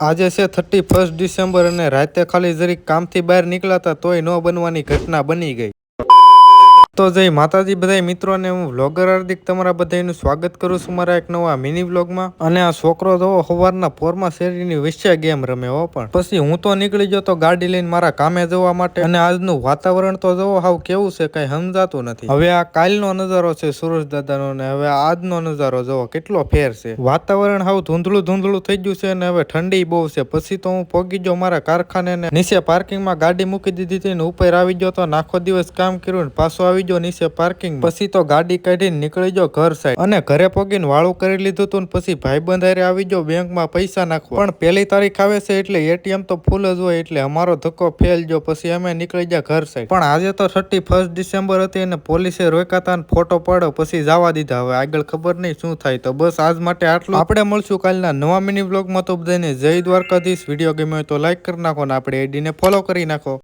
આજે છે thirty first December અને રાતે ખાલી જરીક કામથી બહાર નીકળ્યા તોય ન બનવાની ઘટના બની ગઈ. તો જય માતાજી બધા મિત્રોને હું વ્લોગર હાર્દિક તમારા બધાનું સ્વાગત કરું છું મારા એક નવા મિની વ્લોગમાં. અને આ છોકરો તો સવારના પોરમાં શેરીની વિશે ગેમ રમે હો પણ. પછી હું તો નીકળી ગયો તો ગાડી લઈને મારા કામે જવા માટે. અને આજનું વાતાવરણ તો જવો હાવ કેવું છે, કઈ સમજાતું નથી. હવે આ કાલનો નજારો છે સુરજ દાદાનો ને હવે આજનો નજારો જવો કેટલો ફેર છે. વાતાવરણ હાવ ધૂંધળું ધૂંધળું થઈ ગયું છે અને હવે ઠંડી બહુ છે. પછી તો હું પોગી ગયો મારા કારખાને નીચે પાર્કિંગમાં ગાડી મૂકી દીધી હતી ને ઉપર આવી ગયો તો નાખો દિવસ કામ કર્યું ને પાછો આવી ગયો નીચે પાર્કિંગ પછી તો ગાડી કાઢીને નીકળી જો ઘર સાઈડ અને ઘરે પોગીને વાળું કરી લીધું હતું પછી ભાઈ બંધારે આવી જો બેંકમાં પૈસા નાખવા. પણ પહેલી તારીખ આવે છે એટલે એટીએમ તો ફૂલ જ હોય એટલે અમારો ધક્કો ફેલ જો પછી અમે નીકળી જાય ઘર સાઈડ પણ આજે તો થર્ટી ફર્સ્ટ ડિસેમ્બર હતી અને પોલીસે રોકાતા ફોટો પાડો પછી જવા દીધા. હવે આગળ ખબર નહીં શું થાય. તો બસ આજ માટે આટલું. આપણે મળશું કાલના નવા મિની બ્લોગમાં તો બધાને જય દ્વારકાધીશ. વીડિયો ગમ્યો હોય તો લાઈક કરી નાખો ને આપણે આઈડીને ફોલો કરી નાખો.